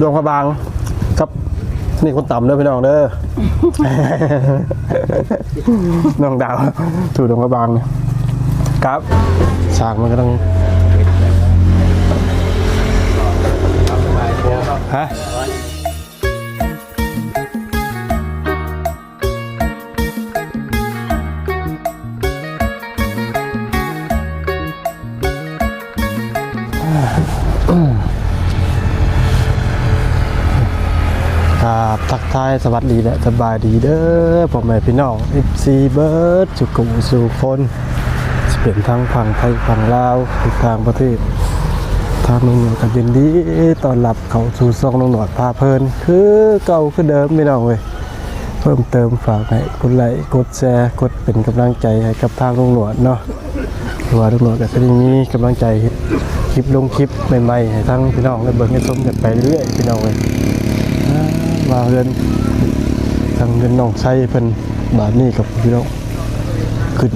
ดวงพระบางครับนี่คนต่ำเด้อพี่น้องเด้อ น้องดาวถูกดวงพระบางเนี่ยครับฉากมันก็ต้องฮะ ทักทายสวัสดีและสบายดีเด้อพ่อแม่พี่น้อง FC เบิร์ดสุขุมสู่คนจะเป็นทั้งฝั่งไทยฝั่งลาวทุกทางประเทศทางนุ่งหนวดกับยินดีตอนรับเขาสู่ซองนุ่งหนวดพาเพลิน คือเก่าคือเดิมไม่น้องเว้ยเพิ่มเติมฝากให้กดไลค์กดแชร์กดเป็นกำลังใจให้กับทางนุ่งหนวดเนาะเพราะว่านุ่งหนวดก็จะมีกำลังใจคลิปลงคลิปใหม่ๆให้ทั้งพี่น้องได้เบิ่งได้ชมกันไปเรื่อยพี่น้องเว้ย มาเรือนทางเรือนน้องใช้เพิ่นบาทนี้กับพี่น้องขึ้น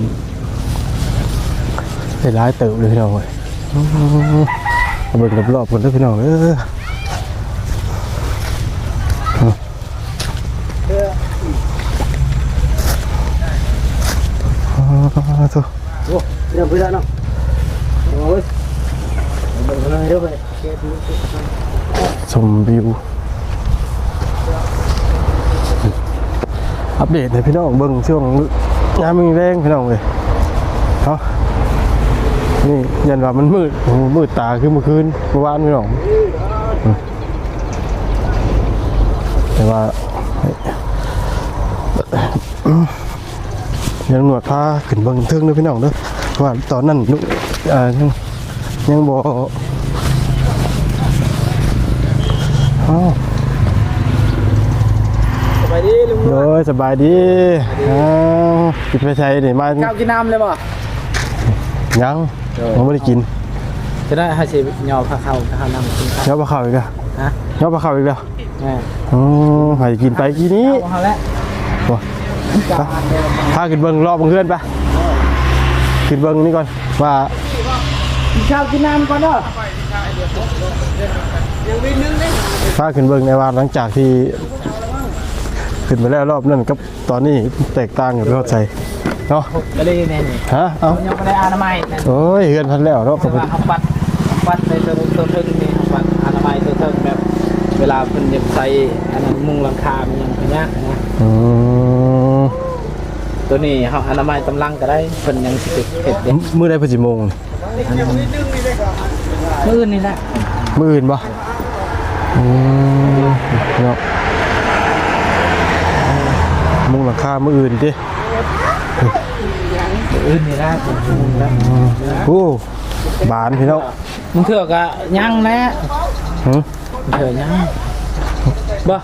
ได้หลายเติบเลยพี่น้องเว้ยเบิ่งรอบๆกันเด้อพี่น้องเอออาทุโอ้เดี๋ยวไปแล้วเนาะโอ้ยเดี๋ยวไปเดี๋ยวไปชมวิว อัป เดตให้พี่น้องเบิ่งช่วงยามมีแรงพี่น้องเลยเนาะนี่ยันว่ามันมืดโอ้มืดตาคือเมื่อคืนเมื่อวานพี่น้องแต่ว่ายังหนวดพาขึ้นเบิ่งเทิงด้อพี่น้องเด้อเพราะว่าตอนนั้นนุอ่ายังยังบอ้าวส บายดีลุงโดยสบายดีอ้าวกินไปใช้นี่มาข้าวกินน้ำเลยป่ะยังยังไม่ได้กิน จะได้ให้สิยอข้าวข้าวข้าวน้ำกินข้าวเนาะปลาข้าวอีกแล้วฮะเนาะปลาข้าวอีกแล้วแม่อ๋อให้กินไปกี่นี้ข้าวแล้วบ่พาขึ้นเบิ่งรอบเพื่อนปะขึ้นเบิ่งนี่ก่อนว่ากินข้าวกินน้ำก่อนเนาะพาขึ้นเบิ่งในว่าหลังจากที่ ขึ้นไปแล้วรอบนั้นกับตอนนี้แตกต่างกันไปเข้าใจเนาะก็เลยแน่นี่ฮะเอ้ายังไม่ได้อนามัยนะโอ้ยเฮือนพันแล้วเนาะแต่ว่าเขาปัดปัดในตัวตัวเทิงนี่เขาปัดอนามัยตัวเทิงแบบเวลาเพิ่นจะใส่อันนั้นมุงหลังคามันยังพยักนะอืมตัวนี้เขาอนามัยตำลังก็ได้เพิ่นยังสิเผ็ดเด็ดมื้อใดพอสิโมงมื้อนี่แหละมื้ออื่นบ่อืมเนาะ มุงหลังคามืออื่นดิมื้อนี่แหละมุงแล้วโอ้บานพี่น้องมึงเถือกอะยังแหละหึเถือกยังบ่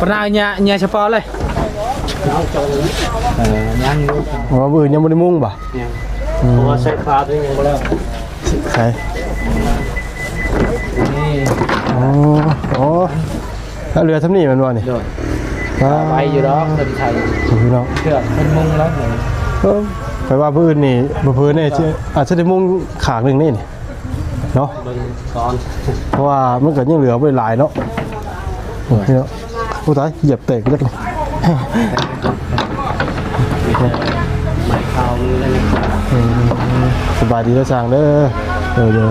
ปนายเนี่ยเนี่ยเฉพาะเลยเออยังอ๋อมื้ออื่นยังบ่ได้มุ่งบ่ยังเพราะว่าใช้ฟ้าตัวยยังบ่แล้วใช่นี่อ๋ออ๋อถ้าเรือทำนี่มันบ่นี่ ไปอยู่ดอกเพิ่นใช้พี่น้องเถือกเพิ่นมุงแล้วนี่เออไปว่ามื้ออื่นนี่บ่เพิ่นนี่สิอาจจะได้มุงขางหนึงนี่นี่เนาะเบิ่งก่อนเพราะว่ามันก็ยังเหลือไว้หลายเนาะโอ้ยพี่น้องผู้ตายเหยียบเตะกูจักเลยหมายข่าวมือแล้วนี่อืมสบายดีแล้วสั่งเด้อเออเด้อ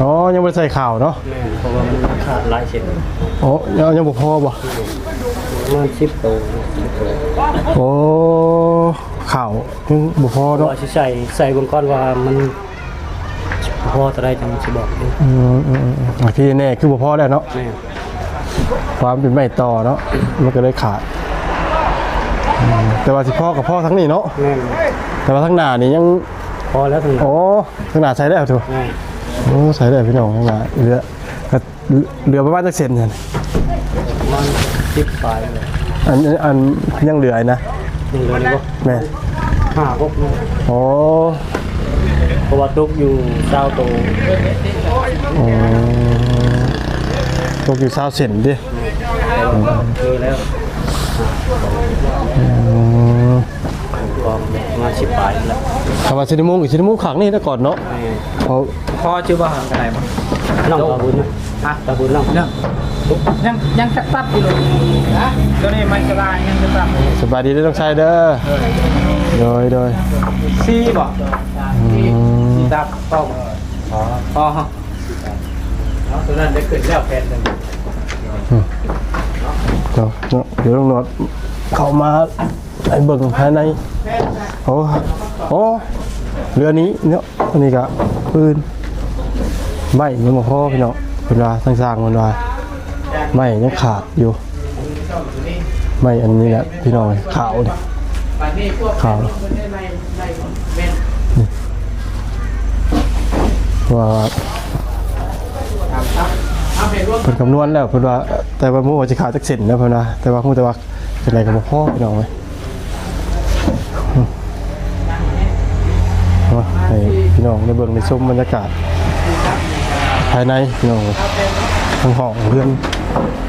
อ๋อยังไม่ได้ใส่ข่าวเนาะแม่นเพราะว่ามันขาดหลายเส้นอ๋อยังยังบ่พอบ่ ประมาณ10ตัว10ตัวโอ้ข่าวยังบ่พอก็เนาะสิใส่ใส่เบิ่งก่อนว่ามันพอจะได้จังสิบอกเด้ออืมอืมอืมอะที่แน่คือบ่พอแล้วเนาะ แม่นความเป็นไม่ต่อเนาะ มันก็เลยขาดอืมแต่ว่าสิพ่อกับพ่อทั้งนี้เนาะ แม่นแต่ว่าทั้งหน้านี่ยัง พอแล้วถึงโอ้ทั้งหน้าใช้ได้ถูกแม่นโอ้ใช้ได้พี่น้องทั้งหน้าเหลือก็เหลือประมาณจักเซนเนี่ยประ มาณ10ปลายเลยอันอันอันยังเหลืออีกนะนี่เลยนี่บ่แม่ห้าหกนี่โอ้เพราะว่าตุกอยู่เจ้าโตโอ้ตกอยู่ซาวเซนดิแต่ว่าเคยแล้ว อืม ก็มาสิบปลายนั่นแหละ คำ ว่าซินิมุงอีกซินิมุงขังนี่นะก่อนเนาะเอาพ่อชื่อว่าหังกันไหนบ่น้องตาบุญนะฮะตาบุญน้องยังยังยังตัดอยู่เลยฮะตัวนี้มันกระลายยังจะตัดสบายดีเด้อน้องชายเด้อโดยโดยซีบ่อืมซีตัดต้องอ๋ออ๋อเอาตัวนั้นได้ขึ้นแล้วแผ่นหนึงเดี๋ยวเนาะเดี๋ยวต้องนอดเข้ามาไอ้เบิ่งภายในโอ้ โอ้เรือนี้เนาะอันนี้ก็ปืนไม่มันบ่พอพี่น้องเวลาสร้างๆมันว่าไม่ยังขาดอยู่ไม่อันนี้แหละพี่น้องขาวเนี่ยขาวมันได้ในในเม็ดว่าเป็นร่วมเพิ่นคำนวณแล้วเพิ่นว่าแต่ว่าหมู่ว่าสิขาดจักเส้นแล้วเพิ่นว่าแต่ว่าฮู้แต่ว่าเป็นไรก็บ่พอพี่น้องเว้ยอืมเอาให้พี่ น้องได้เบิ่งได้มบรรยากาศ ภายในพี่น้องเว้ยทั้งห้องเรือน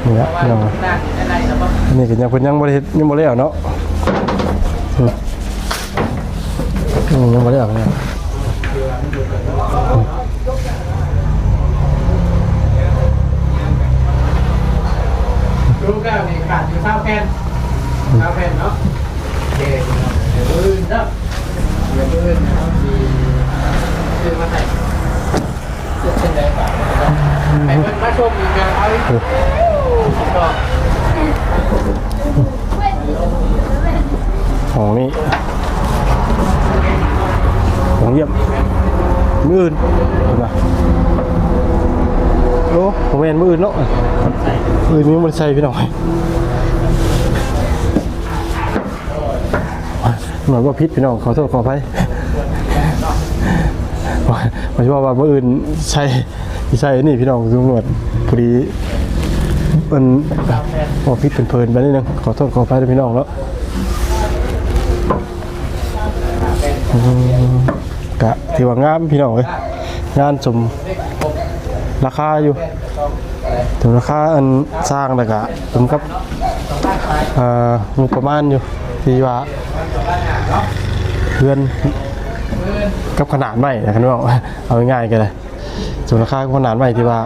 นี่แหละพี่น้องเว้ยด้านในแล้วก็อันนี้ก็ยังเพิ่นยังบ่ได้เฮ็ดยังบ่ได้เอาเนาะอืมอืมยังบ่ได้เอาเนี่ยรู้ก็มีขาดอยู่เท่าแผ่นเท่าแผ่นเนาะโอเคเดี๋ยวอื่นเนาะเดี๋ยวอื่นเอาดี ซื้อมาให้เสื้อเส้นแดงก่อนให้เพิ่นมาชมอีกแล้วเอาอีกก็ห้องนี้ห้องเยี่ยมมืออื่นเห็นะโอ้ผมเห็นมืออื่นเนาะมืออื่นมีมันใส่พี่หน้องเหมือนว่าพิษพี่น้องขอโทษขออภัย มายถึงว่าเมื่ออื่นใช่ใช่นี่พี่น้องตำรวจพอดีมันว่าพิษเป็นเพลินไปนิดนึงขอโทษขออภัยด้วยพี่น้องแล้วกะถือว่างามพี่น้องเอ้ยงานสมราคาอยู่ถึงราคาอันสร้างแต่กะผมกับอ่องบประมาณอยู่ที่ว่าเพื่อน กับขนาดใหม่นะครับน้องเอาง่ายๆกันเลยส่วนราคาขนาดใหม่ที่ว่า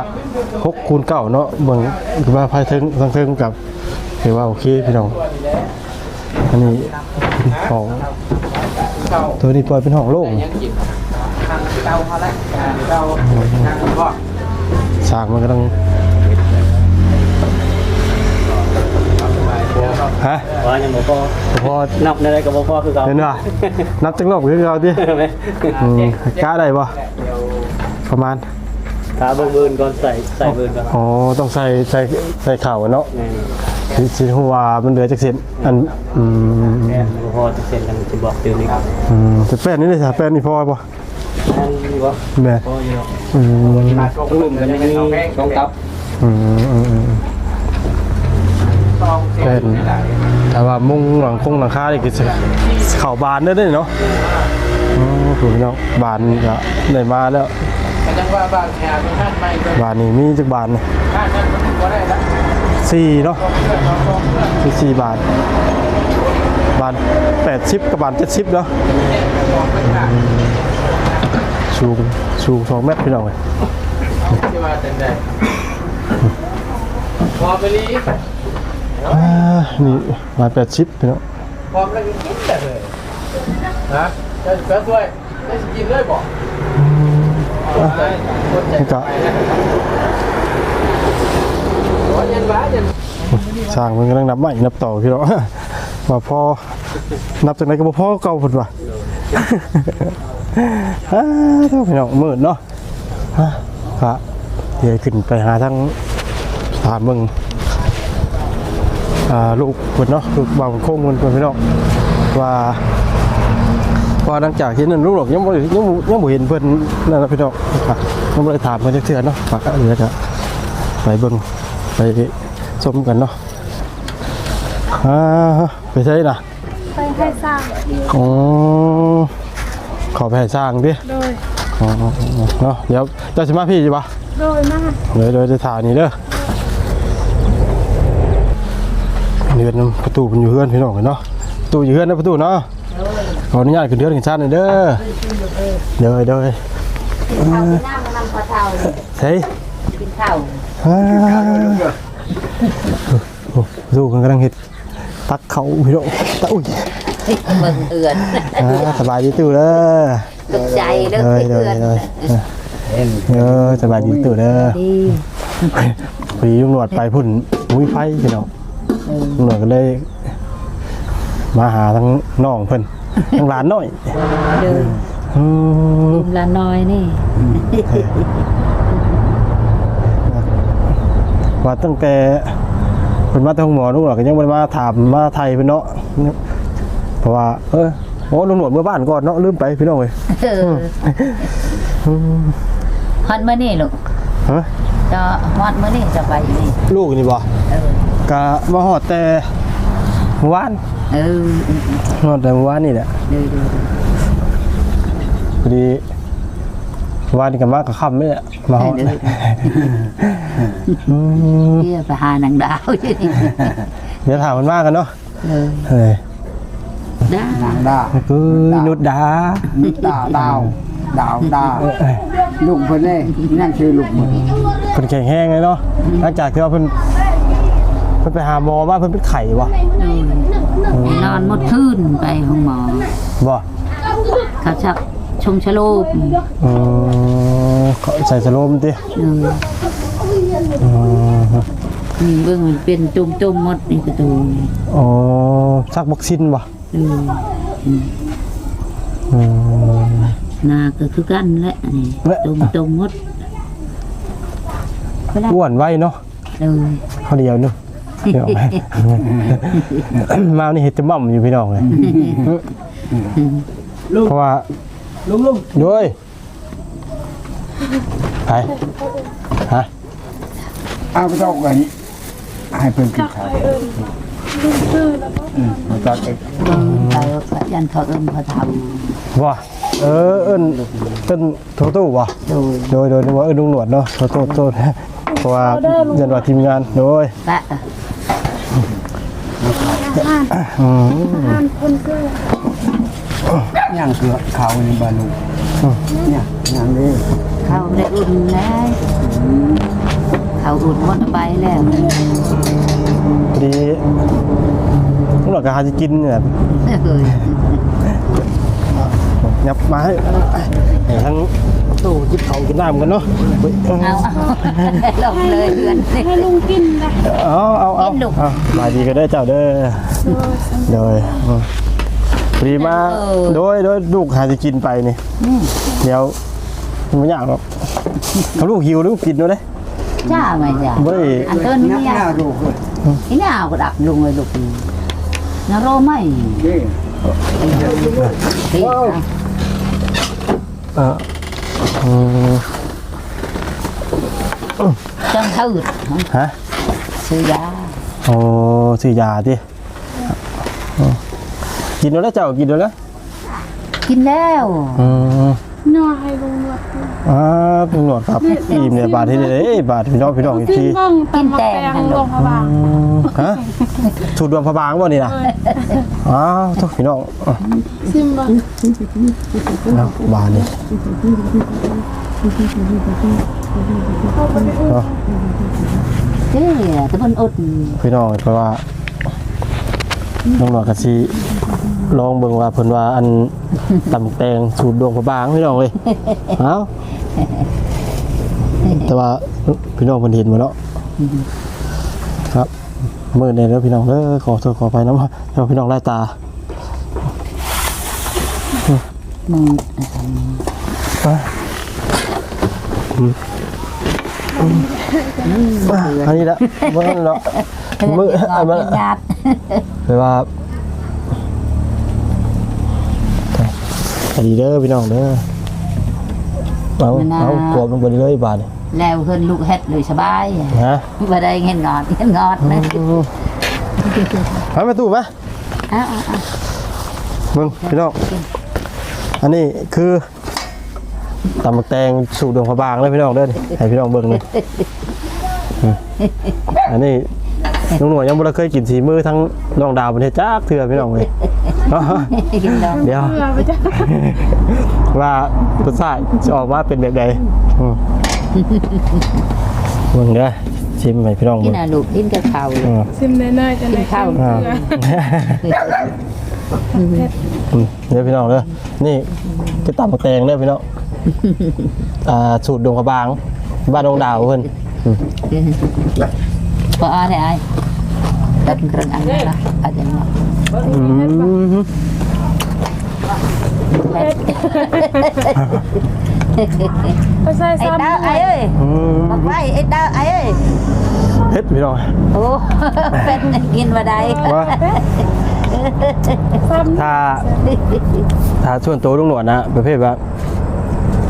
6คูณ9เนาะเบิ่งคือว่าภายถึงทั้งถึงกับถือว่าโอเคพี่น้องอันนี้ของตัวนี้ปล่อยเป็นห้องโล่งยังกินทางเก่าเขาแล้วทางเก่าทางก็สร้างมันก็ต้อง ฮะว่ายังบ่พอพอนับในไรก็บ่พอคือเก่าเห็นป่ะนับจังรอบคือเราดิไหมอืมกล้าได้ป่ะประมาณขาเบิ่งเบิ่นก่อนใส่ใส่เบิ่นก่อนอ๋อต้องใส่ใส่ใส่เข่าวเนาะแม่นสิสิหัวามันเหลือจากเส้นอันอืมแม่นบ่พอจะเซ็นกันสิบอกเดี๋ยวนี้อืมแต่แป้นนี่เลยจ้ะแป้นนี่พอป่ะนั่นนี่บ่แม่พออยู่อืมกลุ่มกันมีสองตับอืมอืมอืมตอง เสียเป็นแต่ว่ามุงหลังคงหลังคานี่คือสิเข่าบานได้ด้วยเนาะอ๋อถูกเนาะบานก็ได้มาแล้วก็จังว่าบางแห่เป็นท่านไม่ก็บานนี้มีจักบานนี่ท่านนั้นมันก็ได้ละสี่เนาะเพื่อนเราต้องเพื่อนมีสี่บาทบาทแปดสิบกับบาทเจ็ดสิบเนาะบอกไม่ได้ชูงชูงสองเมตรพี่น้องเลยที่ว่าเป็นได้พอไปลี อ่านี่บาทแปดสิบพี่น้องพร้อมแล้วก็กินแต่เลยนะจะเสือด้วยจะกินเลยบอกคนใจคนใจนี่ก็ไปนะเย็นบ้าเย็นสร้างมันกำลังนับใหม่นับต่อพี่น้องว่าพอนับจากไหนก็บ่พอเก่าพุ่นว่ะอ่าเท่าพี่น้องมืดเนาะอะครับเดี๋ยวขึ้นไปหาทั้งถามเบิ่งอ่า ลูกเพิ่นเนาะลูกบ่าวโค้งเพิ่นเพิ่นพี่น้องว่าว่าหลังจากเห็นนั่นลูกหรอกยังบ่ได้ยังบ่ยังบ่เห็นเพิ่นนั่นนะพี่น้องครับยังบ่ได้ถามเพิ่นจักเทื่อเนาะฝากเดี๋ยวจะไปเบิ่งไปชมกันเนาะอ่าไปใช่น่ะไปให้สร้างอ๋อขอไปให้สร้างดิโดยอ๋อเนาะเดี๋ยวเจ้าสิมาพี่จิปะโดยมากเดี๋ยวเดี๋ยวจะถ่ายนี่เด้อ เดือนประตูมันอยู่เฮือนพี่น้องเห็นเนาะประตูอยู่เฮือนนะประตูเนาะขออนุญาตขึ้นเดือนขึ้นชาติหน่อยเด้อเด้อเด้อกินข้าวกินน้ำมันนำพอเท่าเลยเฮ้ยกินข้าวอ่าโอ้ดูกันกำลังเห็ดตักเขาพี่น้องตะอุ้ยเฮ้ยเบิ่งเอือนอ่าสบายดีตู่เด้อตกใจเด้อเลยเอืเลยอนเลยเออสบายดีตู่เด้อดีพอดีลุงหนวดไปพุ่นมุ้ยไฟพี่น้องลุง หนวดก็เลย มาหาทั้งน้องเพิ่นทั้งหลานน้อยเดินอืมกินละน้อยนี่ว่าตั้งแต่เพิ่นมาทางหมอลุงหนวดก็ยังบ่ได้มาถามมาไทยเพิ่นเนาะเพราะว่า เออโอ้ลุงหนวดเมื่อบ้านก่อนเนาะลืมไปพี่น้องเว้ยเออฮอดมื้อนี่ลูกฮะจะฮอดมื้อนี่จะไปนี่ลูกนี่บ่เออ กะมาฮอดแต่เมื่อวานเออฮอดแต่เมื่อวานนี่แหละเดูดูพอดีเมื่อวานนี่ก็มากับค่ำนี่แหละมาฮอดเดูอืมเที่ยวไปหานางดาวอยู่นี่เดี๋ยวถามมันมากกันเนาะเออเฮ้ยได้นางดาคือนุดดาดาดาวดาวดาเอ้ยลุงเพิ่นเด้นั่นชื่อลุงเพิ่นเพิ่นแข็งแห้งเลยเนาะหลังจากที่ว่าเพิ่น เพิ่นไปหาหมอว่าเพิ่นเป็นไข้บ่เออนอนหมดคืนไปห้องหมอบ่เขาชักชงชะโลบอืมเขาใส่สโลมติเอออืมนี่เบิ่งมันเป็นจุ่มๆหมดนี่ประตูนี่อ๋อซักวัคซีนบ่เอออืมนาก็คือกันแหละนี่เว้ยจุ่มจุ่มๆหมดเวลาอ้วนไว้เนาะเออเขาเดียวนึง เดี๋ยวมานี่เฮ็ดจะม่อมอยู่พี่น้องเลยเพราะว่าลุงลุงด้วยไปฮะเอาไปต้องกันให้เพิ่นกินข้าวอืมมาจากไอ้เบิ่งไปว่ายันเขาเอิ้นเขาทว่าเออเอิ้นเอิ้นโทตู้บ่ำโดยโดยโดยนึกว่าเอิ้นลุงหนวดเนาะโทโต้โทษเพราะว่ายันว่าทีมงานโดยละ อืมย่างเกลือข้าวนี่บ่ลุเนี่ยอย่างนี้เขาได้อุ่นแล้วเขาอุ่นหมดไปแล้วดีลุงหนวดก็หาจะกินเนี่ยยับมาให้ทั้ง ตู้จิบเขากินน้ำกันเนาะเฮ้ยเอาเอาลงเลยเพื่อนให้ลุงกินนะเอาเอาเอากินลูกเอามาดีก็ได้เจ้าเด้อโดยอืมพอดีมาเออโดยโดยลูกหาจะกินไปนี่เดี๋ยวไม่ยากหรอกเขาลูกหิวลูกกินด้วยเด้จ้าไหมจ้าเว้ยอันต้นนันี่กหน้าลูกเอ้ยนี่น่าก็ดับลุงเลยลูกนาโรไม่นี่พี่เออ อืมจังทืดฮะซื้อยาโอ้ซื้อยาดิอืมกินด้วยแล้วเจ้ากินด้วยแล้วกินแล้วอืม นอให้ลุงนวดอ่าตำรวจครับอิ่มเนี่ยบาทที่เด้บาทพี่น้องพี่น้องอีกกินทีบ้างตำมะแตงลงพระบางอืมฮะสูตรดวงพระบางบ่นี่นะอ้าวทุกพี่น้องอะซิมบ้างนะบานนี่เนาะเจ้ตะบนอดพี่น้องเพราะว่าน้องหนวดกะสิลองเบิ่งว่าเพิ่นว่าอันตำแตงสูตรดวงพระบางพี่น้องเลยเอ้าแต่ว่าพี่น้องเพิ่นเห็นบ่เนาะครับมื้อนี้เด้อพี่น้องเด้อขอโทษขออภัยนะว่าเดี๋ยวพี่น้องไล่ตามึงไปอันนี้ละเมื่อเนาะมืออันมัมันนญาติแปลว่า อันนี้เด้อพี่น้องเด้อเอาเอากวบลงไปเลยบาทนี่แล้วเพิ่นลูกเฮ็ดเลยสบายฮะบ่ได้เงินงอดเงินงอดนะไปมาตู้ไหมอ้าวมึงพี่น้องอันนี้คือตำบักแตงสูตรดวงพระบางเลยพี่น้องเด้อนี่ให้พี่น้องเบิ่งเลยอืมอันนี้ น้องหน่วยยังบ่ได้เคยกินสีมือทั้งน้องดาวประเทศจักเทื่อพี่น้องเว้ยเนาะกินดองเดี๋ยวเพื่อไปจ้ะว่ารสชาติจะออกมาเป็นแบบใดอืมมึงเด้อชิมให้พี่น้องกิมึนงอะลูกกินกับข้าวเลอืยมซิมน้อยๆจะได้เข้าอ่าอืมเดี๋ยวพี่น้องเด้อนี่จะตำบักแตงเด้อพี่น้องอ่าสูตรดงกระบางบ้านดงดาวเพิ่น อืมพออ่านได้ไอ้ตัดเครื่องอันนั้นละอาจจะเนาะอืมไปใส่ไอ้ซ้ำดาวไอ้เอ้ยอืมมาไปไอ้ดาวไอ้เอ้ยเฮ็ดพี่น้อง โอ้ เป็นกินมาได้ว่าซ้ำถ้าถ้าส่วนตัวลุงหนวดนะประเภทว่า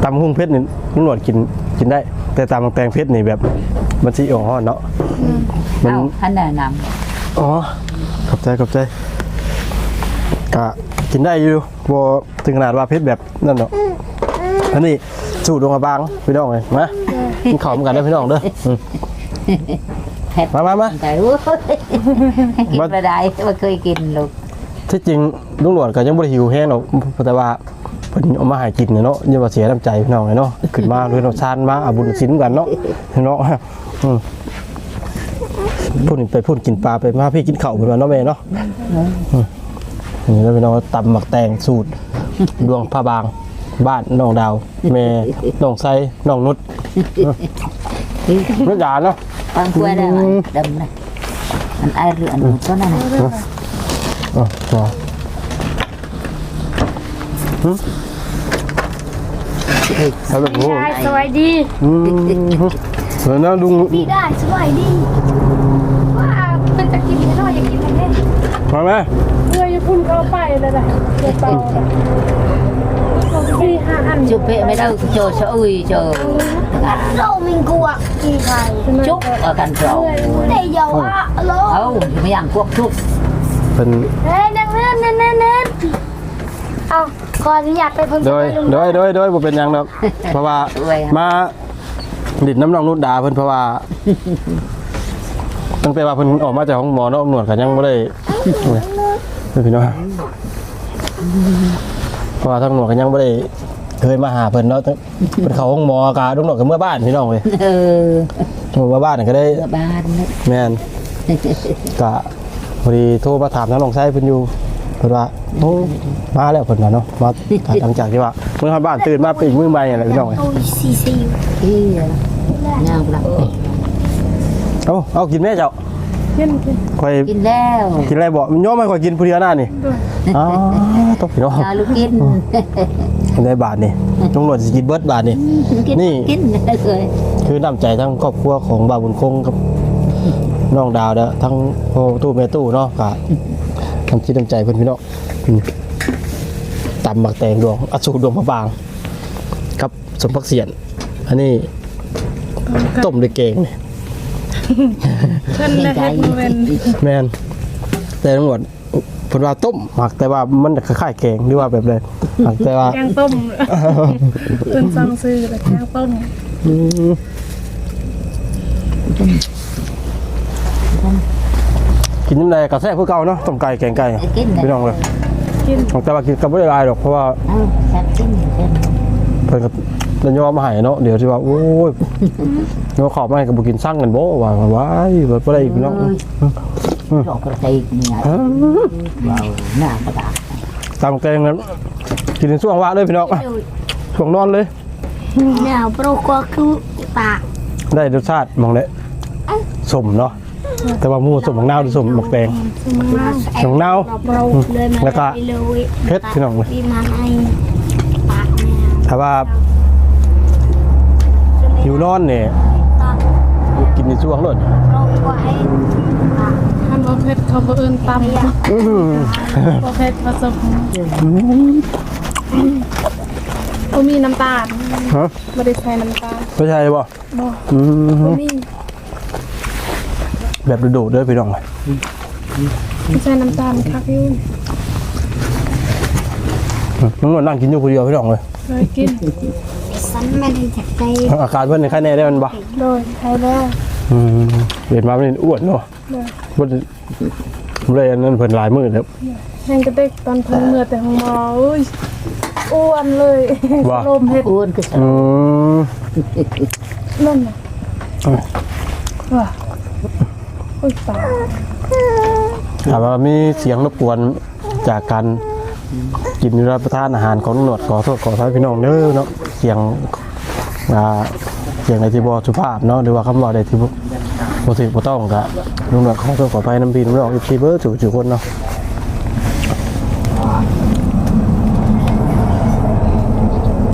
ตำหุ้งเพชรนี่ลุงหนวดกินกินได้ แต่ตำบักแตงเพชรนี่แบบมันสิอ่อนฮ้อนเนาะมันเอ้าอันนั้นนอ๋อขอบใจขอบใจก็กินได้อยู่บ่ถึงขนาดว่าเพชรแบบนั่นเนาะอันนี้สูตรดงกระบางพี่น้องเลยมากินข้าวเหมือนกันนะพี่น้องเด้ออืมำเผ็ดมามามาแต่รู้กินมาได้ไม่เคยกินลูกที่จริงลุงหนวดก็ยังบ่ได้หิวแห้งหรอกแต่ว่า เพิ่นเอามาให้กินเนี่ยเนาะอย่าว่าเสียน้ำใจพี่น้องเลยเนาะขึ้นมาด้วยเนาะชานมาเอาบุญศีลกันเนาะเนาะอืมพูดไปพูดกินปลาไปมาพี่กินข้าวเพิ่นว่าเนาะแม่เนาะอืมนี่แล้วพี่น้องตำหมักแตงสูตร ดวงผ้าบางบ้านน้องดาว แม่น้องไซน้องนุชนุชหยาเนาะบางกล้วยได้ไหมดำนะมันไอเรื่องก็นั่นน่ะอ๋ ออ๋อหึเอาแบบโอ้ได้สวัสดีอืมเหมือนนะลุงพี่ได้สวัสดีว่าเป็นจะกินไม่น้อยอยากกินอะไรมาไหมเพื่อจะพุ่นเข้าไปเลยนะเดี๋ยวเปล่าพี่ห้าอัน chụp hệ mới đâu chờ sợ ui chờ Rau mình cuộc thì phải chúc ở cạnh rậu Đây dầu á Alo đâu mới ăn cuốc chúc เป็น Ê nè nè nè nè nè Ờ Còn nhặt ไปเพิ่มโดยโดยโดยโดยบ่เป็นหยังดอก เพราะว่าด้วยครับมาดิดน้ำน้องนุดดาเพิ่นเพราะว่าตั้งแต่ว่าเพิ่นออกมาจากห้องหมอเนาะหนวดก็ยังบ่ได้เนี่ยพี่น้องเพราะว่าทางหนวดก็ยังบ่ได้เคยมาหาเพิ่นเนาะตั้งเพิ่นเข้าห้องหมอกะลุงหนวดก็เมื่อบ้านพี่น้องเว้ย ừ เมื่อบ้านก็ได้ ba đấy แม่นกะพอดีโทรมาถามทางน้องไส้เพิ่นอยู่เพิ่นว่าโอ้มาแล้วเพิ่นว่าเนาะมาหลังจากที่ว่าเมื่อบ้านตื่นมาเป็นมือใหม่อะไรพี่น้องเอ้ย Ôi xì xì cái nhau lắm เอาเอากินแม่เจ้ากินกินค่อย kín leo กินอะไรบ่ย้อมให้ค่อยกินผู้เดียวหน้านี่อ๋อตกพี่น้อง nào lúc kín ได้บาทนี่ลุงหนวดสิกินเบิดบาทนี่ kín Nè. kín rồi คือน้ำใจทั้งครอบครัวของบ่าวบุญคงกับน้องดาวเด้อทั้งพ่อตู้แม่ตู้เนาะกะ ทำจิตน้ำใจเพิ่นพี่น้องอืมตำหมักแตงดวงอสูรดวงพระบางกับสมพักเสียน อันนี้ต้มด้วยเกงนี่เพิ่นและเฮ็ดมาเป็นแม่นแต่ตำรวจเพิ่นว่าต้มหมักแต่ว่ามันคล้ายๆแกงหรือว่าแบบใดหมักแต่ว่าแกงต้มเพิ่นสั่งซื้อแต่แกงต้มอืม กินน้ำลายกระแซ่บคือเก่าเนาะต้มไก่แกงไก่ kín พี่ này น้องเลยกินแต่ว่ากินกับไม่ได้หลายหรอกเพราะว่า ừ sắp kín này เพิ่นก็จะยอมมาให้เนาะเดี๋ยวที่ว่าโอ้ยเนาะขอบมาให้กับบุกินสร้างกันบ่ว่าว้ายแบบบ่ได้อีกเนาะ rồi cái tay nhà vào nhà các bạn ตามแกงนั้นกินในช่วงว่างเลยพี่น้องช่วงนอนเลย Nào bro qua cứ Bà ได้รสชาติมองเลยสมเนาะ แต่ว่าหมูสมของนาวหรือสมหมกแดงของนาว Bro Lên mà Là cả đi lưu ý hết cái nòng này. Đi mà anh Bạc nè ถ้าว่าหิวนอนเนี่ยกินในช่วงรถ Bro qua hết Bạc ทำประเภทเขาบ่เอิ้นตำอื้อหือประเภทผสมบ่มีน้ำตาลฮะบ่ได้ใส่น้ำตาลไม่ใช่ป่ะบ่อืมบ่มี แบบโดดๆเด้อพี่น้องไม่ใส่น้ำตาลคักอยู่น้องนวลนั่งกินอยู่คนเดียวพี่น้องเลยเลยกิน Sắn mà đi chặt cây อาการเพื่อนในไข้แน่ได้มันบ่โดยใช้แล้วออืมเวียนมาเป็นอ้วนเนาะบ่ได้บ่ได้อันนั้นเพิ่นหลายมื้อแล้วแห่งกระเด็กตอนเพิ่นเมื่อแต่ของหมอเอ้ยอ้วนเลยว่าลมเฮ็ดอ้วนคือสอืมนั่นน่ะว่าโอ้ยตายถามว่ามีเสียงรบกวนจากการกินรับประทานอาหารของหนวดขอโทษขออภัยพี่น้องเด้อเนาะเสียงอ่าเสียงในที่บ่สุภาพเนาะหรือว่าคำว่าใดที่บ่บ่ถูกบ่ต้องก็ลุงหนวดขอโทษขออภัยน้ำพีน้องอีกทีเบอร์สู่ทุคนเนาะ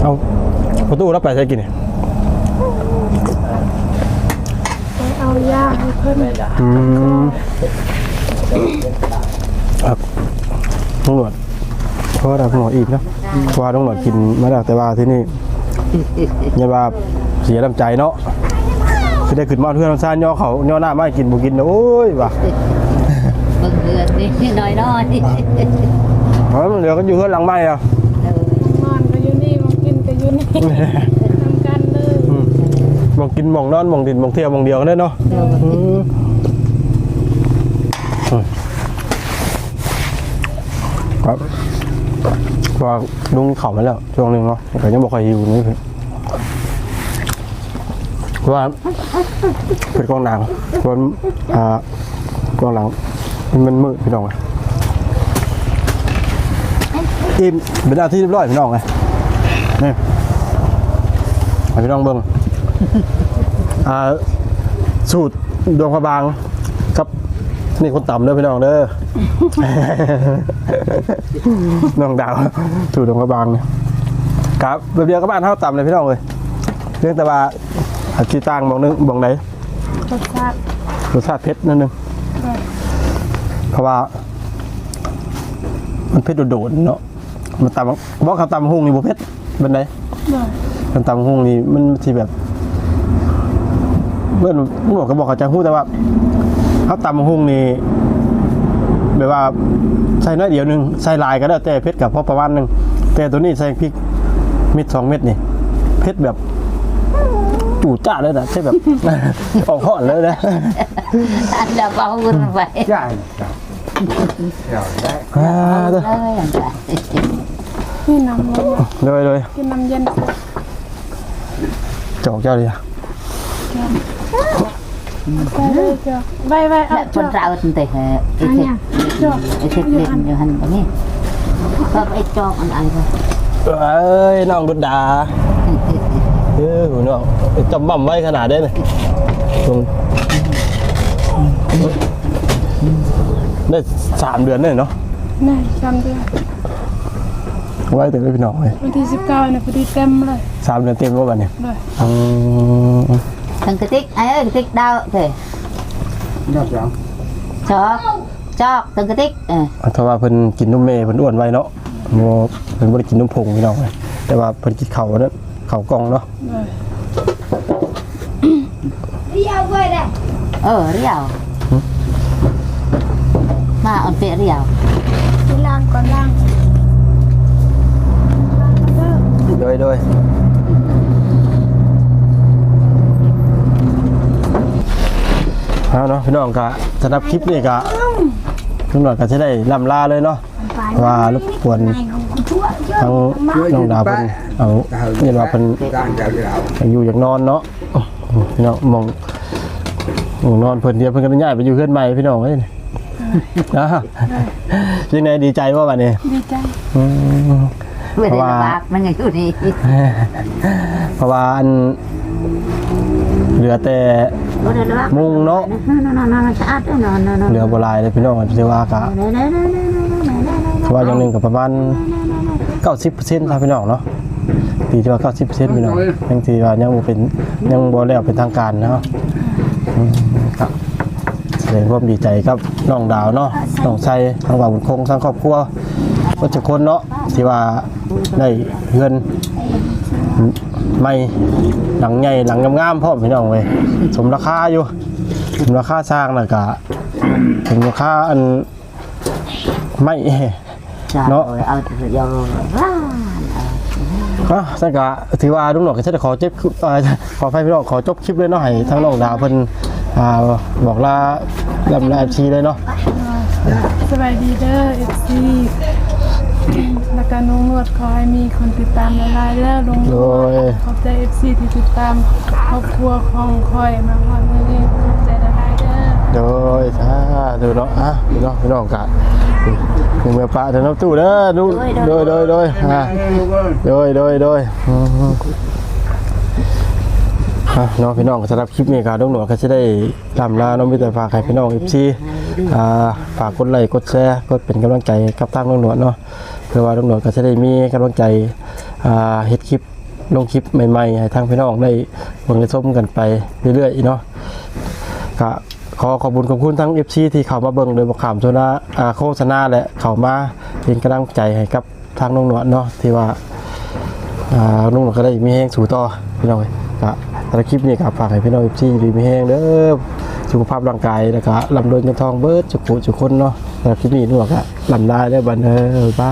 เอาประตูรับไปใช้กินเนี่ย ไปเอายาให้เพิ่นอืมครับลุงหนวดเพราะว่าลุงหนวดอิ่มเนาะเพราะว่าลุงหนวดกินมาแล้วแต่ว่าที่นี่อย่าว่าเสียน้ำใจเนาะคือได้ขึ้นมาเพื่อนซ่านย่อเขาย่อหน้ามาให้กินบ่กินนะโอ้ยว่ะเบิ่งเดือนนี่น้อยน้อยเพราะมันเหลือก็อยู่เพื่อนหลังไม้อะมอนก็อยู่นี่มากินก็อยู่นี่ทำกันเลยอืมม องกินมองนอนมองดินมองเที่ยวมองเดียวกันได้เนาะอืมอืมครับพอลุงเข่ามาแล้วช่วงหนึงเนาะแต่ยังบอกใครอยู่นี่คือเพราะว่าเป็นกองหนังคนอ่ากองหลัง มันมืดพี่น้องอะอิ่มเป็นอาที่เรียบร้อยพี่น้องไงนี่ให้พี่น้องเบิ้งอ่า สูตรดวงพระบางครับ นี่คนต่ำเด้อพี่น้องเด้อ น้องดาวสูตรดวงพระบางเนี่ยครับแบบเดียวกับบ้านเท่าต่ำเลยพี่น้องเลยเรื่องแต่ว่าอาชีต่างบองนึงบองไหนรสชาติรสชาติเผ็ดนั่นนึงเพราะว่า มันเผ็ดโดดๆเนาะมันตำบอกเขาตำหุ่งนี่บ่เผ็ดเป็นไงเลยมันตำหุ่งนี่มันที่แบบ เมื่อนหนวดก็บอกเขาจะพูดแต่ว่าเขาตำหุ่งนี่แบบว่าใส่น้อยเดียวหนึงใส่ลายก็ได้แต่เผ็ดกับพ่อประมาณหนึงแต่ตัวนี้ใส่พริกเม็ดสองเม็ดนี่เผ็ดแบบจู่จ้าเลยนะใช่แบบ ออกห่อนเลยนะอันละเบาขึ้นไปใช่เดี๋ยวได้อ่าเด้อเลยอันไปนี่น้ำร้อนเลยเลยกินน้ำเย็นจอกเจ้าเลยอะ ไปเลยเจ้าไปไปเอาและคนเจ้าเราตั้งแต่ไอ้เทคไอ้เทคเล่นอยู่หันตรงนี้ก็ไอ้จอกอันไอ้ก็เอ้ยน้องดุดดาเออหัวน้องจำบ่ำไว้ขนาดได้เลยตรงได้สามเดือนเลยเนาะนี่จำเดือนไว้แต่ได้พี่น้องเลยวันที่สิบเก้าเนี่ยพอดีเต็มเลยสามเดือนเต็มว่าวันเนี้เลย อืม ทั้งกระติกไอ้เอ้ยกระติกดาวเถอะยอดยังจอกจอกทั้งกระติกเออเพราะว่าเพิ่นกินนมเมย์เพิ่นอ้วนไว้เนาะโมเพิ่นบ่ได้กินนมผงพี่น้องเลยแต่ว่าเพิ่นกินข้าวเนาะข้าวกล้องเนาะเลยเรียวเว้ยเด้เออเรียวมาเอาเปะเรียวที่ล่างก่อนล่างโดยโดย เอาเนาะพี่น้องกะสำหรับคลิปนี้กะทุกหน่อยก็จะได้ล่ำลาเลยเนาะว่ารบกวนทั้งน้องดาวเพิ่นเอาเรียนว่าเพิ่นการเดี๋ยวเราอยู่อยากนอนเนาะพี่น้องมองมองนอนเพิ่นเดียวเพิ่นก็ได้ย้ายไปอยู่เพื่อนใหม่พี่น้องเอ้ยนะยังไงดีใจว่าบัดนี้ดีใจอืมไม่ได้เพราะว่าลำบากมันยังอยู่นี่เพราะว่าอันเห ลือแต่ไม่ได้ลำบากมุงเนาะนอนนอนนอนสะอาดนอนนอนนอนเหลือบ่หลายเลยพี่น้องสิว่ากะเพราะว่าอย่างหนึงก็ประมาณ90%ครับพี่น้องเนาะตีที่ว่า 90%พี่น้องยังที่ว่ายังบ่เป็นยังบ่แล้วเป็นทางการเนาะครับแสดงความดีใจครับน้องดาวเนาะน้องชัยทางว่าบุญคงทางครอบครัววัชคนเนาะที่ว่าได้เงิน ไม่หลังใหญ่หลังงามๆพร้อมพี่น้องเว้ยสมราคาอยู่สมราคาสร้างน่ะก็ถึงราคาอันไม่เนาะเอายาวว้าก็สังกะถือว่าลุงหนอกก็จะได้ขอเจ็บเอ่อขอให้พี่น้องขอจบคลิปเลยเนาะให้ทั้งน้องดาวเพิ่นอ่าบอกลาลำลาชีเลยเนาะสบายดีเด้อเอฟซี แล้วก็น้องนวดขอให้มีคนติดตามหลายๆแล้วลงโดย ขอบใจเอฟซีที่ติดตามครอบครัวของคอยมาวันนี้ขอบใจหลายๆเด้อ โดยถ้าดูเนาะอะพี่น้องพี่น้องกะหนึ่เมื่อปะเถอะน้ำตู้เด้อดูโดยโดยโดยอะ โดยโดยโดยอืมอะน้องพี่น้องสำหรับคลิปนี้ครับน้องหนวดก็จะได้ลำลาน้องมิตรฝากให้พี่น้องอีซีฝากกดไลค์กดแชร์กดเป็นกำลังใจกับทางน้องหนวดเนาะ เพื่อว่าน้องหนวดก็จะได้มีกำลังใจอ่าเฮ็ดคลิปลงคลิปใหม่ๆให้ทางพี่น้องได้เบิ่งได้ชมกันไปเรื่อยๆเนาะก็ขอขอบคุณขอบคุณทั้ง FC ที่เข้ามาเบิ่งโดยบอกขามโซนาอ่าโฆษณาและเข้ามาเป็นกำลังใจให้กับทางน้องหนวดเนาะที่ว่าอ่าน้องหนวดก็ได้มีแห้งสู่ต่อพี่น้องก็แต่ละคลิปนี้ก็ฝากให้พี่น้อง FC ดีมีแห้งเด้อ สุขภาพร่างกายแล้วก็ลำดวนเงินทองเบิร์ดจุกุจุกคนเนาะแต่ที่นี่นวกอะลำได้ได้บันเออบ้า